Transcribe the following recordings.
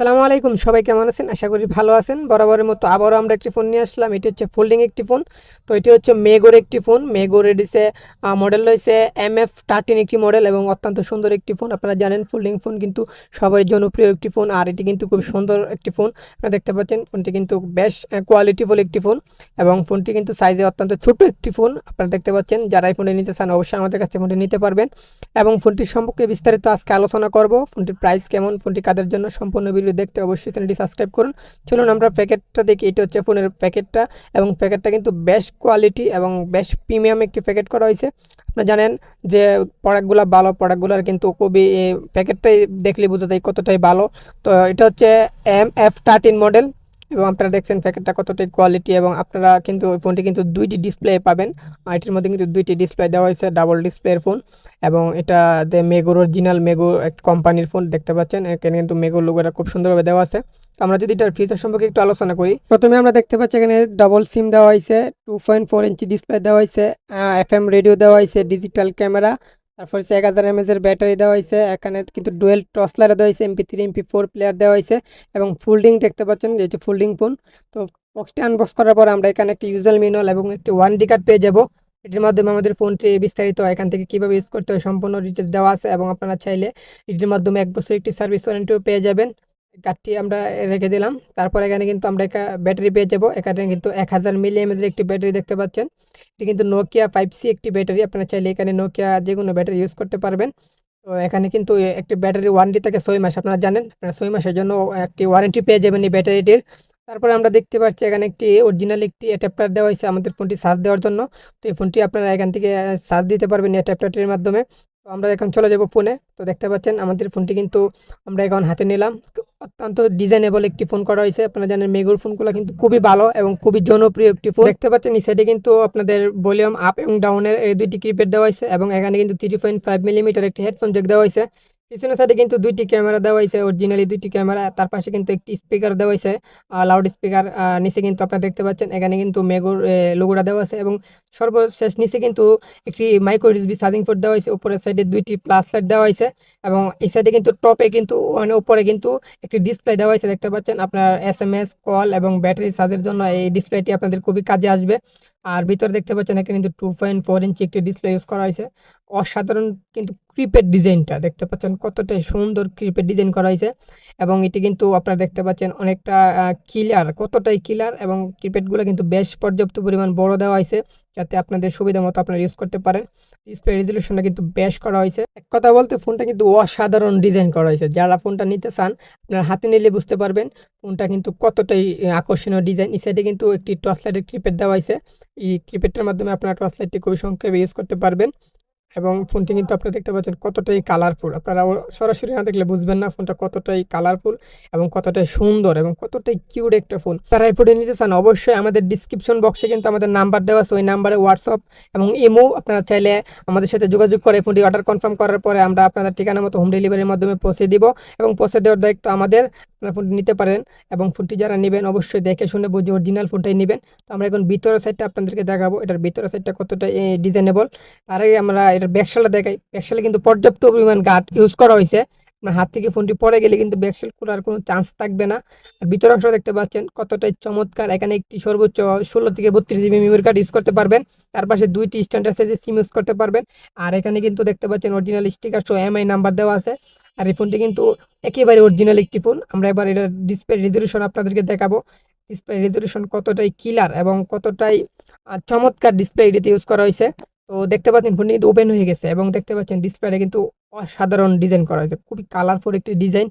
সালামু আলাইকুম, সবাই কেমন আছেন? আশা করি ভালো আছেন। বরাবরের মতো আবারও আমরা একটি ফোন নিয়ে আসলাম। এটি হচ্ছে ফোল্ডিং একটি ফোন। তো এটি হচ্ছে মেগোর একটি ফোন। মেগোর এডিসে মডেল রয়েছে এম এফ থার্টিন একটি মডেল এবং অত্যন্ত সুন্দর একটি ফোন। আপনারা জানেন ফোল্ডিং ফোন কিন্তু সবারই জনপ্রিয় একটি ফোন আর এটি কিন্তু খুব সুন্দর একটি ফোন। আপনারা দেখতে পাচ্ছেন ফোনটি কিন্তু বেশ কোয়ালিটিফুল একটি ফোন এবং ফোনটি কিন্তু সাইজে অত্যন্ত ছোট একটি ফোন। আপনারা দেখতে পাচ্ছেন, যারা এই ফোনটি নিতে চান অবশ্যই আমাদের কাছে ফোনটি নিতে পারবেন এবং ফোনটির সম্পর্কে বিস্তারিত আজকে আলোচনা করব। ফোনটির প্রাইস কেমন? ফোনটি কাদের জন্য সম্পূর্ণ ভিডিও দেখতে অবশ্যই চ্যানেলটি সাবস্ক্রাইব করুন। চলুন আমরা প্যাকেটটা দেখি, এটা হচ্ছে ফোনের প্যাকেটটা এবং প্যাকেটটা কিন্তু বেশ কোয়ালিটি এবং বেশ প্রিমিয়াম একটি প্যাকেট করা হয়েছে। আপনারা জানেন যে প্রোডাক্টগুলো ভালো প্রোডাক্টগুলোর কিন্তু খুবই প্যাকেটটাই দেখলে বোঝা যায় কতটাই ভালো। তো এটা হচ্ছে এম এফ থার্টিন মডেল এবং আপনারা দেখছেন প্যাকেটটা কতটাই কোয়ালিটি এবং আপনারা কিন্তু ওই ফোনটি কিন্তু দুইটি ডিসপ্লে পাবেন। এটির মধ্যে কিন্তু দুইটি ডিসপ্লে দেওয়া হয়েছে ডাবল ডিসপ্লের ফোন এবং এটা মেগোর অরিজিনাল মেগো এক কোম্পানির ফোন দেখতে পাচ্ছেন, এখানে কিন্তু মেগোর লোগোটা খুব সুন্দরভাবে দেওয়া আছে। আমরা যদি এটার ফিচার সম্পর্কে একটু আলোচনা করি, প্রথমে আমরা দেখতে পাচ্ছি এখানে ডাবল সিম দেওয়া হয়েছে two point four inch display দেওয়া হয়েছে এফ এম রেডিও দেওয়া হয়েছে ডিজিটাল ক্যামেরা তারপর হচ্ছে এক হাজার এমএজের ব্যাটারি দেওয়া হয়েছে। এখানে কিন্তু ডুয়েল টসলার দেওয়া হয়েছে MP three MP four player দেওয়া হয়েছে এবং ফোল্ডিং দেখতে পাচ্ছেন যেহেতু ফোল্ডিং ফোন তো বক্সটি আনবক্স করার পর আমরা এখানে একটি ইউজার মিনল এবং একটি ওয়ান ডি কার্ড পেয়ে যাব। এটির মাধ্যমে আমাদের ফোনটি বিস্তারিত এখান থেকে কীভাবে ইউজ করতে হয় সম্পূর্ণ ডিটেলস দেওয়া আছে এবং আপনারা চাইলে এটির মাধ্যমে এক বছর একটি সার্ভিস ওয়ারেন্টিও পেয়ে যাবেন। কার্ডটি আমরা রেখে দিলাম। তারপর এখানে কিন্তু আমরা একটা ব্যাটারি পেয়ে যাব। এখানে কিন্তু এক হাজার মিলি এমএজের একটি ব্যাটারি দেখতে পাচ্ছেন। এটি কিন্তু নোকিয়া ফাইভ সি একটি ব্যাটারি। আপনারা চাইলে এখানে নোকিয়া যে কোনো ব্যাটারি ইউজ করতে পারবেন। তো এখানে কিন্তু একটি ব্যাটারি ওয়ারেন্টি থাকে ছয় মাস। আপনারা জানেন, আপনারা ছয় মাসের জন্য একটি ওয়ারেন্টি পেয়ে যাবেন এই ব্যাটারিটির। তারপরে আমরা দেখতে পাচ্ছি এখানে একটি অরিজিনাল একটি অ্যাডাপ্টার দেওয়া হয়েছে আমাদের ফোনটি চার্জ দেওয়ার জন্য। তো এই ফোনটি আপনারা এখান থেকে চার্জ দিতে পারবেন অ্যাডাপ্টারটির মাধ্যমে। তো আমরা এখন চলে যাব ফোনে। তো দেখতে পাচ্ছেন, আমাদের ফোনটি কিন্তু আমরা এখন হাতে নিলাম। অত্যন্ত ডিজাইনেবল একটি ফোন করা হয়েছে। আপনারা জানেন মেগুর ফোনগুলো কিন্তু খুবই ভালো এবং খুবই জনপ্রিয় একটি ফোন। দেখতে পাচ্ছেন, এই সাইডে কিন্তু আপনাদের ভলিউম আপ এবং ডাউনের এই দুইটি ক্রিপেড দেওয়া হয়েছে এবং এখানে কিন্তু থ্রি পয়েন্ট ফাইভ মিলিমিটার একটি হেডফোন জেক দেওয়া হয়েছে। পিছনের সাইডে কিন্তু দুইটি ক্যামেরা দেওয়া হয়েছে অরিজিনালি দুইটি ক্যামেরা তার পাশে কিন্তু একটি স্পিকার দেওয়া হয়েছে লাউড স্পিকার নিচে কিন্তু আপনারা দেখতে পাচ্ছেন, এখানে কিন্তু মেগোর লোগোটা দেওয়া আছে এবং সর্বশেষ নিচে কিন্তু একটি মাইক্রো ইউএসবি চার্জিং পোর্ট দেওয়া হয়েছে, উপরের সাইডে দুইটি প্লাস লাইট দেওয়া হয়েছে এবং এই সাইডে কিন্তু টপে কিন্তু মানে উপরে কিন্তু একটি ডিসপ্লে দেওয়া হয়েছে, দেখতে পাচ্ছেন আপনার এস এম এস কল এবং ব্যাটারি চার্জের জন্য এই ডিসপ্লেটি আপনাদের খুবই কাজে আসবে। আর ভিতরে দেখতে পাচ্ছেন এখানে কিন্তু টু পয়েন্ট ফোর ইঞ্চি একটি ডিসপ্লে ইউজ করা হয়েছে। অসাধারণ কিন্তু ক্রিপেড ডিজাইনটা দেখতে পাচ্ছেন কতটাই সুন্দর ক্রিপেড ডিজাইন করা হয়েছে এবং এটি কিন্তু আপনারা দেখতে পাচ্ছেন অনেকটা ক্লিয়ার কতটাই ক্লিয়ার এবং ক্রিপেডগুলো কিন্তু বেশ পর্যাপ্ত পরিমাণ বড় দেওয়া হয়েছে যাতে আপনাদের সুবিধা মতো আপনারা ইউজ করতে পারেন। ডিসপ্লে রেজলিউশনটা কিন্তু বেশ করা হয়েছে। এক কথা বলতে ফোনটা কিন্তু অসাধারণ ডিজাইন করা হয়েছে। যারা ফোনটা নিতে চান, আপনারা হাতে নিলে বুঝতে পারবেন ফোনটা কিন্তু কতটাই আকর্ষণীয় ডিজাইন এই সাইডে কিন্তু একটি টর্চ লাইটের ক্রিপেড দেওয়া হয়েছে। এই ক্রিপেডটার মাধ্যমে আপনারা টর্চ লাইটটি খুবই সংক্ষেপে ইউজ করতে পারবেন। এবং ফোনটি কিন্তু আপনারা দেখতে পাচ্ছেন কতটাই কালারফুল আপনারা সরাসরি না দেখলে বুঝবেন না ফোনটা কতটাই কালারফুল এবং কতটাই সুন্দর এবং কতটাই কিউট একটা ফোন তারা এই ফোনটি নিতে চান অবশ্যই আমাদের ডিসক্রিপশন বক্সে কিন্তু আমাদের নাম্বার দেওয়া আছে, ওই নাম্বারে হোয়াটসঅ্যাপ এবং ইমো আপনারা চাইলে আমাদের সাথে যোগাযোগ করে ফোনটি অর্ডার কনফার্ম করার পরে আমরা আপনাদের ঠিকানা মতো হোম ডেলিভারির মাধ্যমে পৌঁছে দিব এবং পৌঁছে দেওয়ার দায়িত্ব আমাদের। আপনারা ফোনটি নিতে পারেন এবং ফোনটি যারা নেবেন অবশ্যই দেখে শুনে বুঝে অরিজিনাল ফোনটাই নেবেন। তো আমরা এখন ভিতরের সাইডটা আপনাদেরকে দেখাবো। এটার ভিতরের সাইডটা কতটা ডিজাইনেবল তার আগে আমরা এটার ব্যাকশালটা দেখাই। ব্যাকশালে কিন্তু পর্যাপ্ত পরিমাণ গার্ড ইউজ করা হয়েছে। আপনার হাত থেকে ফোনটি পরে গেলে কিন্তু ব্যাকশেল খোলার কোনো চান্স থাকবে না। আর ভিতর অংশ দেখতে পাচ্ছেন কতটাই চমৎকার। এখানে একটি সর্বোচ্চ ষোলো থেকে বত্রিশ জিবি মেমোরি কার্ড ইউজ করতে পারবেন। তার পাশে দুইটি স্ট্যান্ডার্ড সাইজের সিম ইউজ করতে পারবেন। আর এখানে কিন্তু দেখতে পাচ্ছেন অরিজিনাল স্টিকার সহ এমআই নাম্বার দেওয়া আছে। আর এই ফোনটি কিন্তু একেবারে অরিজিনাল একটি ফোন আমরা এবার এটার ডিসপ্লে রেজলিউশন আপনাদেরকে দেখাবো। ডিসপ্লে রেজলিউশন কতটাই কিলার এবং কতটাই চমৎকার ডিসপ্লে এটিতে ইউজ করা হয়েছে। তো দেখতে পাচ্ছেন ফোনটি কিন্তু ওপেন হয়ে গেছে এবং দেখতে পাচ্ছেন ডিসপ্লেটা কিন্তু অসাধারণ ডিজাইন করা হয়েছে। খুবই কালারফুল একটি ডিজাইন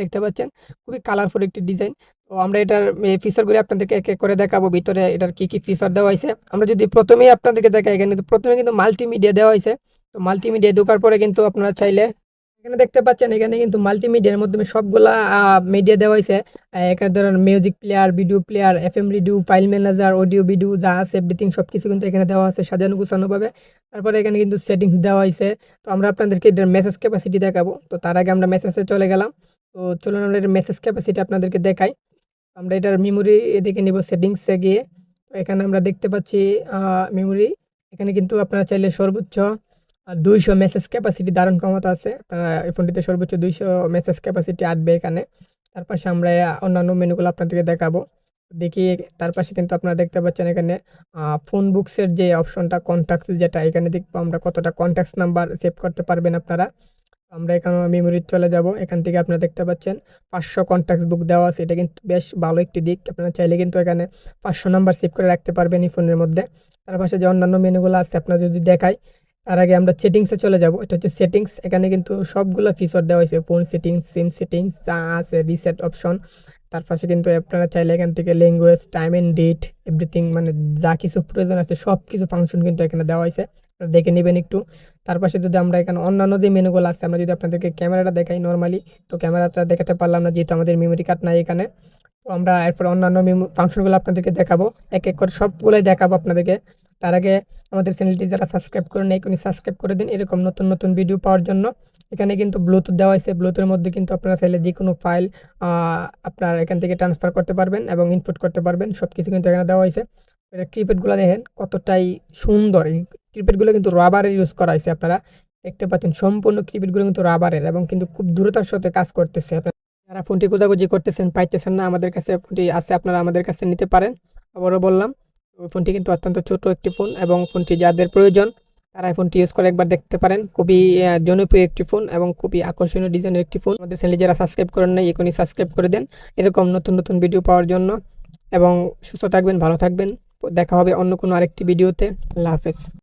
দেখতে পাচ্ছেন, খুবই কালারফুল একটি ডিজাইন তো আমরা এটার ফিচারগুলি আপনাদেরকে এক এক করে দেখাবো, ভিতরে এটার কি কি ফিচার দেওয়া হয়েছে। আমরা যদি প্রথমেই আপনাদেরকে দেখাই, এখানে প্রথমে কিন্তু মাল্টিমিডিয়া দেওয়া হয়েছে। তো মাল্টিমিডিয়া ঢোকার পরে কিন্তু আপনারা চাইলে এখানে দেখতে পাচ্ছেন, এখানে কিন্তু মাল্টিমিডিয়ার মাধ্যমে সবগুলা মিডিয়া দেওয়া হয়েছে এখানে ধরেন music player video player F M radio file manager audio video যা আছে এভরিথিং সব কিছু কিন্তু এখানে দেওয়া আছে সাজানো গুছানোভাবে তারপরে এখানে কিন্তু সেটিংস দেওয়া হয়েছে তো আমরা আপনাদেরকে এটার মেসেজ ক্যাপাসিটি দেখাবো। তো তার আগে আমরা মেসেজে চলে গেলাম। তো চলুন আমরা এটার মেসেজ ক্যাপাসিটি আপনাদেরকে দেখাই। আমরা এটার মেমোরি দেখে নিব সেটিংসে গিয়ে। তো এখানে আমরা দেখতে পাচ্ছি মেমোরি এখানে কিন্তু আপনারা চাইলে সর্বোচ্চ দুইশো মেসেজ ক্যাপাসিটি দারুণ ক্ষমতা আছে। আপনারা এই ফোনটিতে সর্বোচ্চ দুইশো মেসেজ ক্যাপাসিটি আটবে এখানে। তার পাশে আমরা অন্যান্য মেনুগুলো আপনাদেরকে দেখাবো। দেখি, তার পাশে কিন্তু আপনারা দেখতে পাচ্ছেন এখানে ফোন বুকসের যে অপশনটা কন্ট্যাক্টস যেটা, এখানে দেখব আমরা কতটা কন্ট্যাক্টস নাম্বার সেভ করতে পারবেন আপনারা। আমরা এখানে মেমোরি চলে যাব। এখান থেকে আপনারা দেখতে পাচ্ছেন, পাঁচশো কন্ট্যাক্ট বুক দেওয়া আছে। এটা কিন্তু বেশ ভালো একটি দিক। আপনারা চাইলে কিন্তু এখানে পাঁচশো নাম্বার সেভ করে রাখতে পারবেন এই ফোনের মধ্যে। তার পাশে যে অন্যান্য মেনুগুলো আছে আপনারা যদি দেখাই তার আগে আমরা সেটিংসে চলে যাব। এটা হচ্ছে সেটিংস এখানে কিন্তু সবগুলো ফিচার দেওয়া হয়েছে। ফোন সেটিংস সিম সেটিংস যা আছে রিসেট অপশন তার পাশে কিন্তু আপনারা চাইলে এখান থেকে language time and date everything মানে যা কিছু প্রয়োজন আছে সব কিছু ফাংশন কিন্তু এখানে দেওয়া হয়েছে। দেখে নেবেন একটু। তার পাশে যদি আমরা এখানে অন্যান্য যে মেনুগুলো আছে, আমরা যদি আপনাদেরকে ক্যামেরাটা দেখাই নর্মালি তো ক্যামেরাটা দেখাতে পারলাম না, যেহেতু আমাদের মেমোরি কার্ড নাই এখানে। তো আমরা এরপর অন্যান্য মেমো ফাংশনগুলো আপনাদেরকে দেখাবো। এক এক করে সবগুলোই দেখাবো আপনাদেরকে। তার আগে আমাদের চ্যানেলটি যারা সাবস্ক্রাইব করেন এখনই সাবস্ক্রাইব করে দিন। এরকম নতুন নতুন ভিডিও পাওয়ার জন্য। এখানে কিন্তু ব্লুটুথ দেওয়া হয়েছে। ব্লুটুথের মধ্যে কিন্তু আপনারা চাইলে যে কোনো ফাইল আপনার এখান থেকে ট্রান্সফার করতে পারবেন এবং ইনপুট করতে পারবেন। সব কিছু কিন্তু এখানে দেওয়া হয়েছে। এটা কিপ্যাডগুলো দেখেন, কতটাই সুন্দর। এই কিপ্যাডগুলো কিন্তু রাবারের ইউজ করা হয়েছে আপনারা। দেখতে পাচ্ছেন, সম্পূর্ণ কিপ্যাডগুলো কিন্তু রাবারের এবং কিন্তু খুব দ্রুতার সাথে কাজ করতেছে। আপনারা যারা ফোনটি খোঁজাখুঁজি করতেছেন, পাইতেছেন না, আমাদের কাছে ফোনটি আছে, আপনারা আমাদের কাছে নিতে পারেন। আবারও বললাম ওই ফোনটি কিন্তু অত্যন্ত ছোট একটি ফোন এবং ফোনটি যাদের প্রয়োজন, তারা এই ফোনটি ইউজ করে একবার দেখতে পারেন। খুবই জনপ্রিয় একটি ফোন এবং খুবই আকর্ষণীয় ডিজাইনের একটি ফোন। আমাদের চ্যানেলে যারা সাবস্ক্রাইব করেন নাই, এখনই সাবস্ক্রাইব করে দেন। এরকম নতুন নতুন ভিডিও পাওয়ার জন্য এবং সুস্থ থাকবেন, ভালো থাকবেন। দেখা হবে অন্য কোনো আরেকটি ভিডিওতে আল্লাহ হাফেজ।